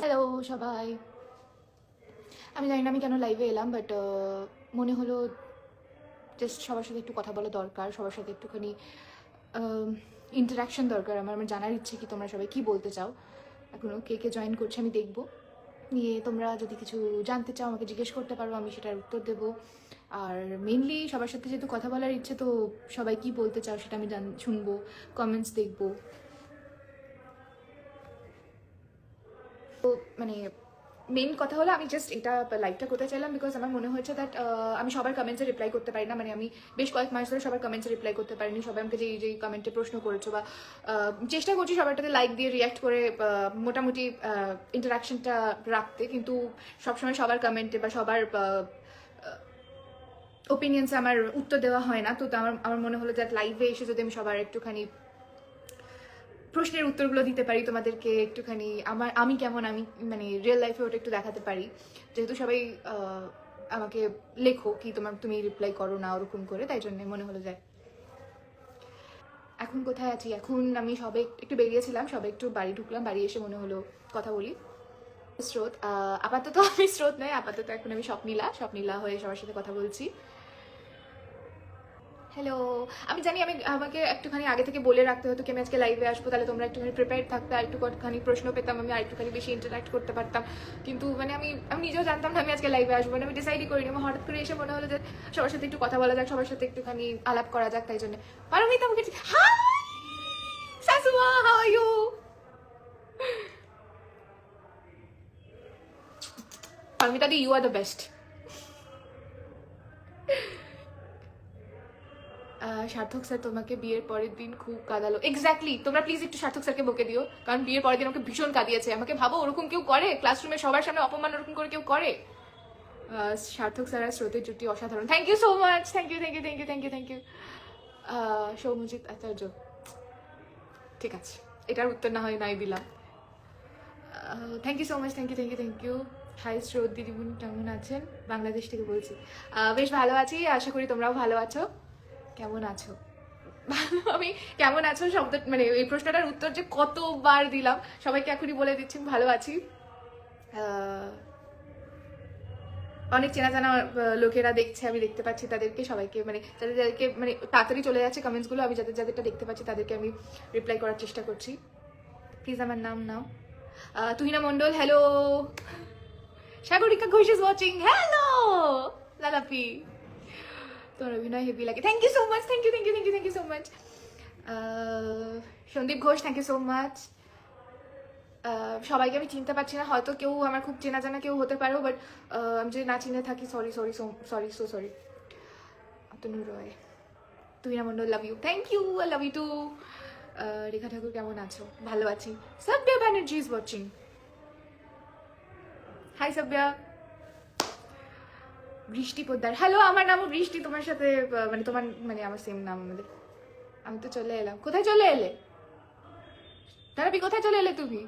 Hello সবাই। আমি জানি না আমি কেন লাইভে এলাম বাট মনে হলো জাস্ট সবার সাথে একটু কথা বলা দরকার, সবার সাথে একটুখানি ইন্টারাকশন দরকার। আমার আমার জানার ইচ্ছে কি তোমরা সবাই কি বলতে চাও? এখনও কে কে জয়েন করছে আমি দেখব। নিয়ে তোমরা যদি কিছু জানতে চাও, আমাকে জিজ্ঞেস করতে পারো, আমি সেটার উত্তর দেবো। আর মেনলি সবার সাথে যেহেতু কথা বলার ইচ্ছে, তো সবাই কি বলতে চাও সেটা আমি জান শুনব কমেন্টস দেখব। তো মানে মেন কথা হলো আমি জাস্ট এটা লাইভটা করতে চাইলাম বিকজ আমার মনে হয়েছে দ্যাট আমি সবার কমেন্টসে রিপ্লাই করতে পারি না। মানে আমি বেশ কয়েক মাস ধরে সবার কমেন্টসে রিপ্লাই করতে পারিনি। সবাই আমাকে যেই যেই কমেন্টে প্রশ্ন করেছ বা চেষ্টা করছি সবারটাতে লাইক দিয়ে রিয়াক্ট করে মোটামুটি ইন্টারাকশনটা রাখতে। কিন্তু সবসময় সবার কমেন্টে বা সবার ওপিনিয়ন্সে আমার উত্তর দেওয়া হয় না। তো আমার আমার মনে হলো যে লাইভে এসে যদি আমি সবার একটুখানি প্রশ্নের উত্তরগুলো দিতে পারি তোমাদেরকে একটুখানি, আমার, আমি কেমন, আমি মানে রিয়েল লাইফে ওটা একটু দেখাতে পারি। যেহেতু সবাই আমাকে লেখো কি তোমার, তুমি রিপ্লাই করো না ওরকম করে, তাই জন্য মনে হলো যায় এখন কোথায় আছি? এখন আমি সবে একটু বেরিয়েছিলাম সবে একটু বাড়ি ঢুকলাম, বাড়ি এসে মনে হলো কথা বলি। স্রোত আপাতত আমি স্রোত নয়, আপাতত এখন আমি স্বপ্নীলা স্বপ্নীলা হয়ে সবার সাথে কথা বলছি। হ্যালো আমি জানি আমি, আমাকে একটুখানি আগে থেকে বলে রাখতে হতো কি আমি আজকে লাইভে আসব, তাহলে তোমরা একটুখানি প্রিপেয়ার থাকতে আর একটুখানি প্রশ্ন পেতাম, আমি আর একটুখানি বেশি ইন্টারাক্ট করতে পারতাম। কিন্তু মানে আমি আমি নিজেও জানতাম না আমি আজকে লাইভে আসব মানে আমি ডিসাইডই করিনি। আমার হঠাৎ করে এসে মনে হলো যে সবার সাথে একটু কথা বলা যাক, সবার সাথে একটুখানি আলাপ করা যাক, তাই জন্য। পারমিতা আমাকে হাই শাশুমা how are you Paromita the you are the best Sarthak sir তোমাকে বিয়ের পরের দিন খুব কাঁদালো। এক্স্যাক্টলি তোমরা প্লিজ একটু সার্থক স্যারকে বকে দিও, কারণ বিয়ের পরের দিন আমাকে ভীষণ কাঁদিয়েছে। আমাকে ভাবো ওরকম কেউ করে? ক্লাসরুমে সবার সামনে অপমান ওরকম করে কেউ করে? সার্থক স্যার আর স্রোতের জুটি অসাধারণ। Thank you so much thank you thank you thank you thank you thank you Soumajit Acharya. ঠিক আছে, এটার উত্তর না হয় নাই দিলাম thank you so much thank you thank you thank you hi Srot দিদিমণি, কেমন আছেন? বাংলাদেশ থেকে বলছি। বেশ ভালো আছি, আশা করি তোমরাও ভালো আছো। কেমন আছো? ভালো আমি কেমন আছো শব্দ মানে এই প্রশ্নটার উত্তর যে কতবার দিলাম, সবাইকে এখনই বলে দিচ্ছি ভালো আছি। অনেক চেনা জানা লোকেরা দেখছে, আমি দেখতে পাচ্ছি তাদেরকে, সবাইকে মানে যাদের যাদেরকে মানে তাড়াতাড়ি চলে যাচ্ছে কমেন্টসগুলো আমি যাদের যাদেরটা দেখতে পাচ্ছি তাদেরকে আমি রিপ্লাই করার চেষ্টা করছি। প্লিজ আমার নাম নাও। Tuhina Mondal hello Sagarika Ghosh is watching hello Lalapi. তোর অভিনয় হেভি লাগে। Thank you so much thank you thank you thank you thank you so much Sandip Ghosh thank you so much সবাইকে আমি চিনতে পারছি না, হয়তো কেউ আমার খুব চেনা জানা কেউ হতে পারো বাট আমি যদি না চিনে থাকি sorry sorry sorry so sorry Tanu Roy তুই না Mondal love you thank you I love you too Rekha Thakur, কেমন আছো? ভালো আছি। Sabya Banerjee is watching hi Sabya. Brishti Poddar hello আমার নামও বৃষ্টি, তোমার সাথে মানে তোমার মানে আমার সেম নাম আমাদের আমি তো চলে এলাম। কোথায় চলে এলে? তারাপি কোথায় চলে এলে তুমি?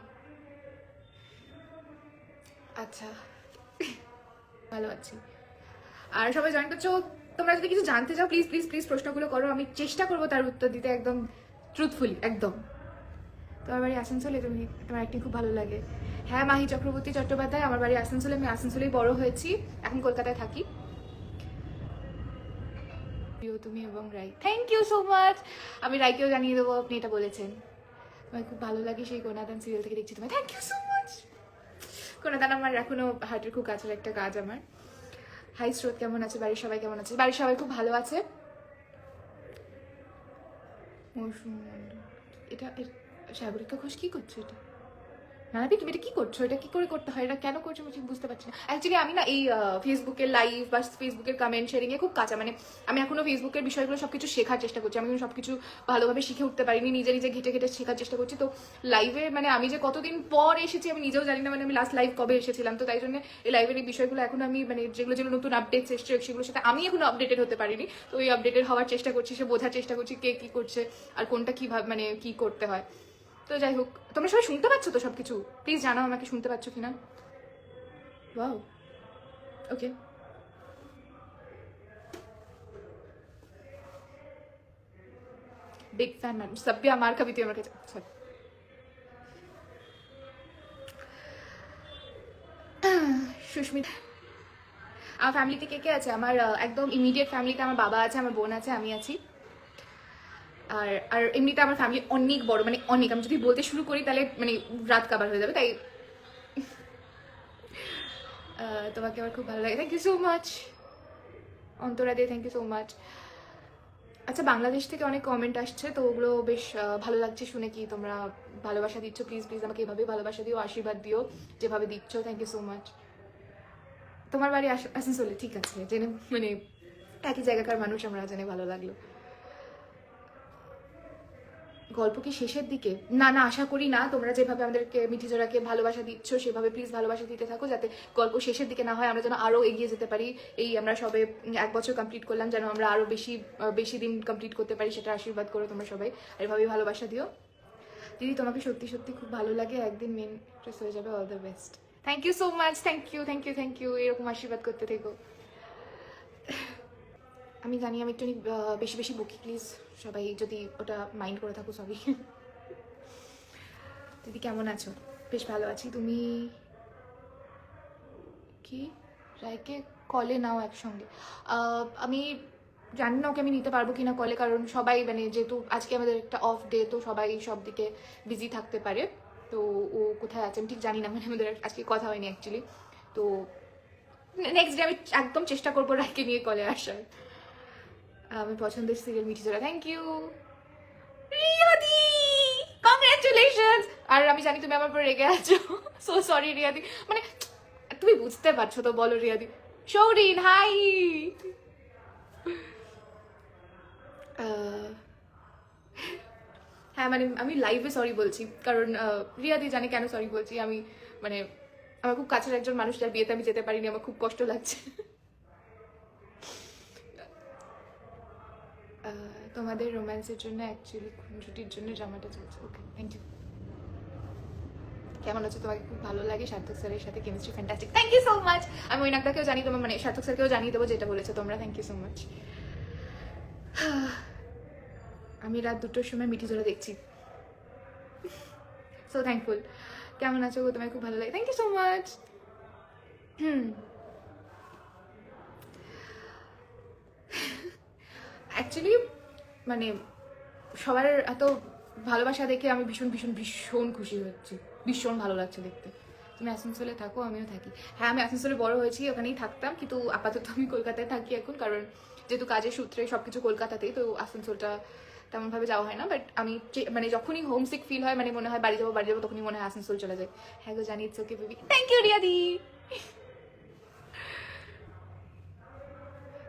আচ্ছা ভালো আছি। আর সবাই জয়েন করছ? তোমরা যদি কিছু জানতে চাও প্লিজ প্লিজ প্লিজ প্রশ্নগুলো করো। আমি চেষ্টা করব তার উত্তর দিতে, একদম ট্রুথফুলি একদম। তোমার বাড়ি আসানসোলে, তুমি, তোমার অ্যাক্টিং খুব ভালো লাগে। হ্যাঁ মাহি চক্রবর্তী চট্টোপাধ্যায়, আমার বাড়ি আসানসোলে, আমি আসানসোলেই বড় হয়েছি, এখন কলকাতায় থাকি। তুমি এবং Rai thank you so much আমি রাইকেও জানিয়ে দেবো, আপনি এটা বলেছেন। আমার খুব ভালো লাগে সেই কোনাদান সিরিয়াল থেকে দেখছি তোমায়। থ্যাংক ইউ সো মাচ কোনাদান আমার এখনও হার্টের খুব কাছের একটা কাজ আমার। হাই স্রোত, কেমন আছে? বাড়ির সবাই কেমন আছে? বাড়ির সবাই খুব ভালো আছে? এটা সাগরিকা ঘোষ কি করছ এটা? নানাবি তুমি এটা কি করছ? এটা কি করে করতে হয়? এটা কেন করছ? আমি ঠিক বুঝতে পারছি না। অ্যাকচুয়ালি আমি না এই ফেসবুকের লাইভ বা ফেসবুকের কমেন্ট শেয়ারিং এ খুব কাঁচা। মানে আমি এখনও ফেসবুকের বিষয়গুলো সবকিছু শেখার চেষ্টা করছি। আমি সবকিছু ভালোভাবে শিখে উঠতে পারিনি, নিজে নিজে ঘেটে ঘেটে শেখার চেষ্টা করছি। তো লাইভে মানে আমি যে কতদিন পর এসেছি আমি নিজেও জানি না। মানে আমি লাস্ট লাইভ কবে এসেছিলাম। তো তাই জন্য এই লাইভের এই বিষয়গুলো এখন আমি মানে যেগুলো যেগুলো নতুন আপডেটস এসছে, সেগুলোর সাথে আমি এখনও আপডেটেড হতে পারিনি। তো ওই আপডেটেড হওয়ার চেষ্টা করছি, সে বোঝার চেষ্টা করছি কে কি করছে আর কোনটা কীভাবে মানে কি করতে হয়। তো যাই হোক, তোমরা সবাই শুনতে পাচ্ছ তো সব কিছু প্লিজ জানাও আমাকে শুনতে পাচ্ছ কিনা। ওয়াও ওকে বিগ ফ্যান মানুষ সাব্বি আমার কবি তুই আমার কাছে সুস্মিতা, আমার ফ্যামিলিতে কে কে আছে? আমার একদম ইমিডিয়েট ফ্যামিলিতে আমার বাবা আছে, আমার বোন আছে, আমি আছি। আর আর এমনিতে আমার ফ্যামিলি অনেক বড় মানে অনেক। আমি যদি বলতে শুরু করি তাহলে মানে রাত কাবার হয়ে যাবে, তাই। তোমাকে আমার খুব ভালো লাগে। Thank you so much Antara দিয়ে থ্যাংক ইউ সো মাচ আচ্ছা বাংলাদেশ থেকে অনেক কমেন্ট আসছে, তো ওগুলো বেশ ভালো লাগছে শুনে কি তোমরা ভালোবাসা দিচ্ছ? প্লিজ প্লিজ আমাকে এভাবে ভালোবাসা দিও, আশীর্বাদ দিও, যেভাবে দিচ্ছ থ্যাংক ইউ সো মাচ তোমার বাড়ি আস- আসানসোলে, ঠিক আছে। জেনে মানে একই জায়গাকার মানুষ, আমরা জেনে ভালো লাগল। গল্প কি শেষের দিকে, না না, আশা করি না, তোমরা যেভাবে আমাদেরকে মিঠি জোড়াকে ভালোবাসা দিচ্ছ, সেভাবে প্লিজ ভালোবাসা দিতে থাকো, যাতে গল্প শেষের দিকে না হয়, আমরা যেন আরও এগিয়ে যেতে পারি। এই আমরা সবে এক বছর কমপ্লিট করলাম, যেন আমরা আরও বেশি বেশি দিন কমপ্লিট করতে পারি, সেটা আশীর্বাদ করো তোমরা সবাই। আর এভাবেই ভালোবাসা দিও। দিদি, তোমাকে সত্যি সত্যি খুব ভালো লাগে, একদিন মেন হয়ে যাবে all the best thank you so much thank you thank you thank you এরকম আশীর্বাদ করতে থেকো। আমি জানি, আমি একটু বেশি বেশি বকি প্লিজ সবাই যদি ওটা মাইন্ড করে থাকো সবই দিদি, কেমন আছো? বেশ ভালো আছি। তুমি? কি? রায়কে কলে নাও একসঙ্গে। আমি জানি না ওকে আমি নিতে পারব কিনা কলে কারণ সবাই মানে যেহেতু আজকে আমাদের একটা অফ ডে তো সবাই সব দিকে বিজি থাকতে পারে। তো ও কোথায় আছে? আমি ঠিক জানি না মানে আমাদের আজকে কথা হয়নি অ্যাকচুয়ালি তো নেক্সট ডে আমি একদম চেষ্টা করব রায়কে নিয়ে কলে আসার। আমি পছন্দের serial Mithijhora. Thank you রিয়াদি! কংগ্রাচুলেশনস আর আমি জানি তুমি আমার উপর রেগে আছো। সো সরি রিয়াদি। মানে তুমি বুঝতে পারছ তো, বলো রিয়াদি। শৌরিন হাই হ্যাঁ মানে আমি লাইভে সরি বলছি। কারণ রিয়াদি জানে কেন সরি বলছি। আমি মানে আমার খুব কাছের একজন মানুষ, যার বিয়েতে আমি যেতে পারিনি, আমার খুব কষ্ট লাগছে। তোমাদের রোম্যান্সের জন্য অ্যাকচুয়ালি খুনসুটির জন্য জামাটা চলছে। ওকে থ্যাংক ইউ কেমন হচ্ছে তোমাকে খুব ভালো লাগে। সার্থক স্যারের সাথে chemistry fantastic thank you so much আমি ওইনাকটাকেও জানিয়ে দেবো মানে সার্থক স্যারকেও জানিয়ে দেবো যেটা বলেছ তোমরা। থ্যাংক ইউ সো মাচ আমি রাত দুটোর সময় মিঠি জোড়া দেখছি। সো থ্যাংকফুল কেমন আছো গো? তোমায় খুব ভালো লাগে। Thank you so much hmm actually মানে সবার এত ভালোবাসা দেখে আমি ভীষণ ভীষণ ভীষণ খুশি হচ্ছি। ভীষণ ভালো লাগছে দেখতে। তুমি আসানসোলে থাকো, আমিও থাকি। হ্যাঁ আমি আসানসোলে বড় হয়েছি, ওখানেই থাকতাম, কিন্তু আপাতত আমি কলকাতায় থাকি এখন, কারণ যেহেতু কাজের সূত্রে সব কিছু কলকাতাতেই, তো আসানসোলটা তেমনভাবে যাওয়া হয় না বাট আমি মানে যখনই হোম সিক ফিল হয় মানে মনে হয় বাড়ি যাব বাড়ি যাব, তখনই মনে হয় আসানসোল চলে যায়। হ্যাঁ গো, জানি it's okay baby thank you রিয়াদি।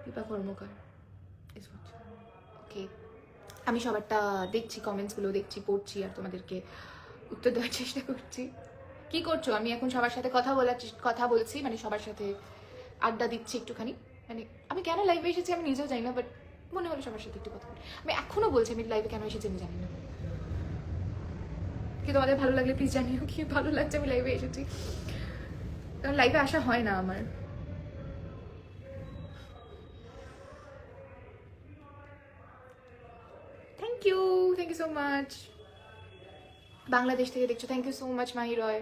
Dipa, Karmakar. Okay আমি সবারটা দেখছি কমেন্টসগুলো দেখছি, পড়ছি আর তোমাদেরকে উত্তর দেওয়ার চেষ্টা করছি। কি করছ? আমি এখন সবার সাথে কথা বলার কথা বলছি মানে সবার সাথে আড্ডা দিচ্ছি একটুখানি। মানে আমি কেন লাইভে এসেছি আমি নিজেও জানি না বাট মনে হলো সবার সাথে একটু কথা বলি। আমি এখনও বলছি আমি লাইভে কেন এসেছি আমি জানি না। কি তোমাদের ভালো লাগলে প্লিজ জানিও, কি ভালো লাগছে আমি লাইভে এসেছি। কারণ লাইভে আসা হয় না আমার thank you thank you so much Bangladesh থেকে দেখছ thank you so much Mahi Roy.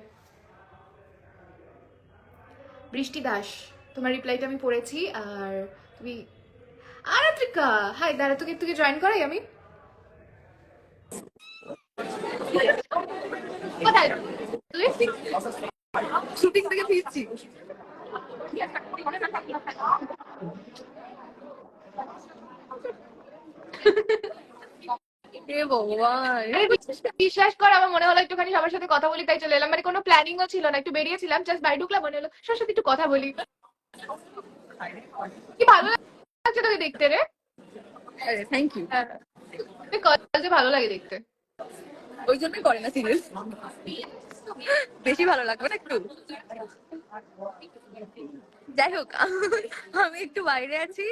Brishti Das, তোমার রিপ্লাইটা আমি পড়েছি, আর তুমি, আরাত্রিকা হাই দাঁড়া, তোকে তোকে জয়েন করাই আমি? শুটিং থেকে ফিরছি। হে ভগবান। বিশ্বাস কর আমার মনে হলো একটুখানি সবার সাথে কথা বলি তাই চলে এলাম। মানে কোনো প্ল্যানিংও ছিল না একটু বেরিয়েছিলাম জাস্ট বাড়ি ঢুকলাম মনে হলো সবার সাথে একটু কথা বলি। কি ভালো লাগছে তোকে দেখতে রে? থ্যাংক ইউ কলেজে ভালো লাগে দেখতে। ওই জন্যই করে না সিরিয়াস বেশি ভালো লাগবে না একটু? যাই হোক আমি একটু বাইরে আছি।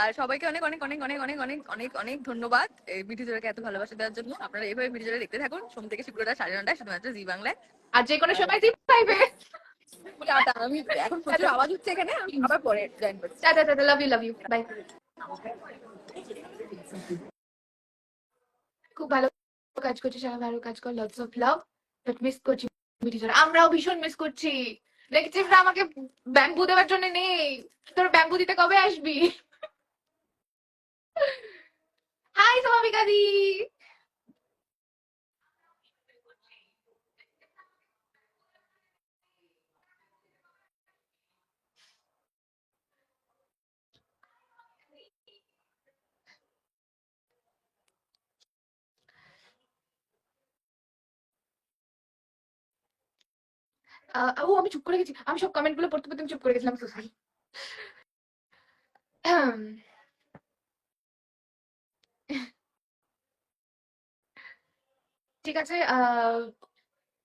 আর সবাইকে অনেক অনেক অনেক অনেক অনেক অনেক অনেক অনেক ধন্যবাদ এই জোড়াকে এত ভালোবাসা দেওয়ার জন্য। আপনারা এইভাবে জোড়া দেখতে থাকুন। সোম থেকে শুক্রবার সাড়ে নটায় শুধুমাত্র জি বাংলায়। আর যে কোনো সময় জিপ পাইবে আমি এখন প্রচুর আওয়াজ হচ্ছে এখানে আমি আবার পরে জয়েন করছি। টাটা tata love you love you bye খুব ভালো কাজ করছি সারা ভালো কাজ কর lots of love but miss করছি আমরাও ভীষণ মিস করছি। নেগেটিভরা আমাকে ব্যাম্বু দেওয়ার জন্য নেই। তোর ব্যাম্বু দিতে কবে আসবি? হাই সমাবিকা দি ও, আমি চুপ করে গেছি। আমি সব কমেন্টগুলো পড়তে পড়তে আমি চুপ করে গেছিলাম সরি ঠিক আছে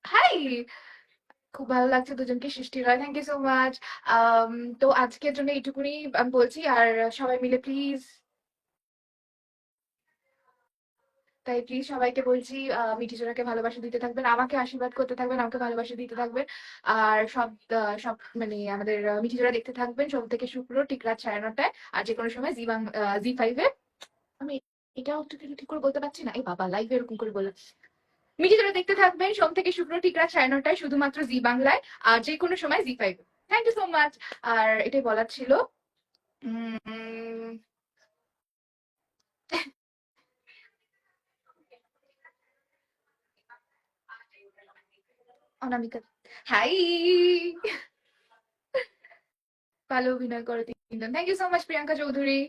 হাই খুব ভালো লাগছে দুজনকে Srishti Roy thank you so much তো আজকের জন্য এইটুকুনি আমি, বলছি। আর সবাই মিলে প্লিজ তাই প্লিজ সবাইকে বলছি মিঠি জোড়াকে ভালোবাসা দিতে থাকবেন, আমাকে আশীর্বাদ করতে থাকবেন, আমাকে ভালোবাসা দিতে থাকবেন। আর সব সব মানে আমাদের মিঠি জোড়া দেখতে থাকবেন সোম থেকে শুক্র ঠিক রাত সাড়ে নটায়। আর যে কোনো সময় জি বাং জি ফাইভে আমি এটাও ঠিক করে বলতে পারছি না? এই বাবা লাইভে এরকম করে বলে জোড়া দেখতে থাকবেন সোম থেকে শুক্র ঠিক রাত সাড়ে নটায় শুধুমাত্র জি বাংলায়, আর যে কোনো সময় জি ফাইভে। থ্যাংক ইউ সো মাচ আর এটাই বলার ছিল। অনামিকা। হাই ভালো অভিনয় করে তিনজন। Thank you so much Priyanka Chowdhury.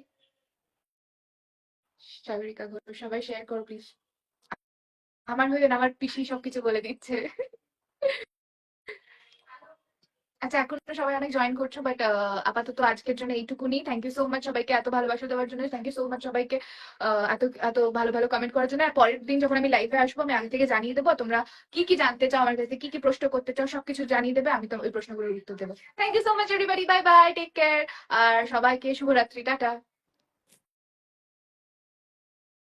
Sagarika Ghosh, সবাই শেয়ার করো প্লিজ আমার হয়ে আমার পিসি সবকিছু বলে দিচ্ছে। আচ্ছা এখন তো সবাই অনেক জয়েন করছ বাট আপাতত আজকের জন্য এইটুকুনি। থ্যাংক ইউ সো মাচ সবাইকে এত ভালোবাসা দেওয়ার জন্য। থ্যাংক ইউ সো মাচ সবাইকে এত এত ভালো ভালো কমেন্ট করার জন্য। আর পরের দিন যখন আমি লাইভে আসব, আমি আগে থেকে জানিয়ে দেবো, তোমরা কি কি জানতে চাও, আমার কাছে কি কি প্রশ্ন করতে চাও, সবকিছু জানিয়ে দেবে, আমি তো ওই প্রশ্নগুলোর উত্তর দেবো। Thank you so much everybody bye bye take care আর সবাইকে শুভরাত্রি। টাটা।